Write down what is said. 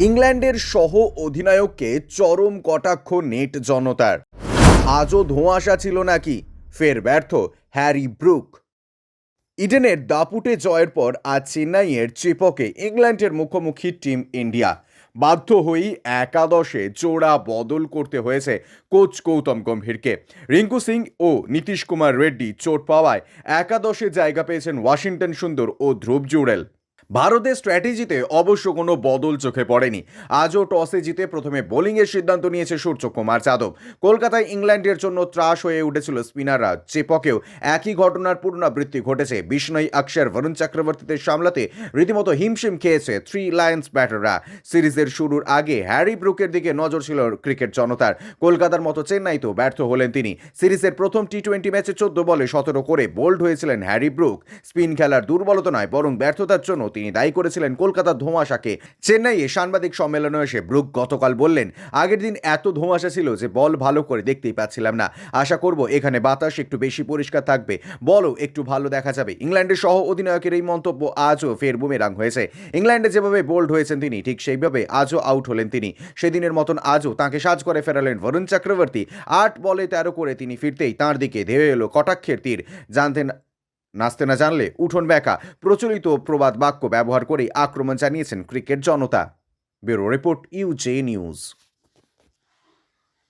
ইংল্যান্ডের সহ অধিনায়ককে চরম কটাক্ষ নেট জনতার। আজও ধোঁয়াশা ছিল নাকি? ফের ব্যর্থ হ্যারি ব্রুক। ইডেনের দাপুটে জয়ের পর আজ চেন্নাইয়ের চেপকে ইংল্যান্ডের মুখোমুখি টিম ইন্ডিয়া। বাধ্য হয়েই একাদশে জোড়া বদল করতে হয়েছে কোচ গৌতম গম্ভীরকে। রিঙ্কু সিং ও নীতিশ কুমার রেড্ডি চোট পাওয়ায় একাদশে জায়গা পেয়েছেন ওয়াশিংটন সুন্দর ও ধ্রুব জুড়েল। ভারতের স্ট্র্যাটেজিতে অবশ্য কোনো বদল চোখে পড়েনি। আজও টসে জিতে প্রথমে বোলিংয়ের সিদ্ধান্ত নিয়েছে সূর্যকুমার যাদব। কলকাতায় ইংল্যান্ডের জন্য ত্রাস হয়ে উঠেছিল স্পিনাররা চেপকেও একই ঘটনার পুনরাবৃত্তি ঘটেছে। বিষ্ণয় অক্ষর বরুণ চক্রবর্তীদের সামলাতে রীতিমতো হিমশিম খেয়েছে থ্রি লায়ন্স ব্যাটাররা সিরিজের শুরুর আগে হ্যারি ব্রুকের দিকে নজর ছিল ক্রিকেট জনতার। কলকাতার মতো চেন্নাইতেও ব্যর্থ হলেন তিনি। সিরিজের প্রথম টি টোয়েন্টি ম্যাচে চোদ্দ বলে সতেরো করে বোল্ড হয়েছিলেন হ্যারি ব্রুক। স্পিন খেলার দুর্বলতা নয়, বরং ব্যর্থতার জন্য তিনি দায়ী করেছিলেন কলকাতার ধোঁয়াশাকে। চেন্নাইয়ে সাংবাদিক সম্মেলনে এসে ব্রুক গতকাল বললেন, আগের দিন এত ধোঁয়াশা ছিল যে বল ভালো করে দেখতেই পাচ্ছিলাম না। আশা করব এখানে বাতাস একটু বেশি পরিষ্কার থাকবে। বলও একটু ভালো দেখা যাবে। ইংল্যান্ডের সহ অধিনায়কের এই মন্তব্য আজও ফের বুমেরাং হয়েছে। ইংল্যান্ডে যেভাবে বোল্ড হয়েছেন তিনি, ঠিক সেইভাবে আজও আউট হলেন তিনি। সেদিনের মতন আজও তাকে সাজ করে ফেরালেন বরুণ চক্রবর্তী। আট বলে তেরো করে তিনি ফিরতেই তাঁর দিকে ধেয়ে এলো কটাক্ষের তীর। জানতেন নাচতে না জানলে উঠোন ব্যাকা। প্রচলিত প্রবাদ বাক্য ব্যবহার করে আক্রমণ জানিয়েছেন ক্রিকেট জনতা। Bureau report UJ news.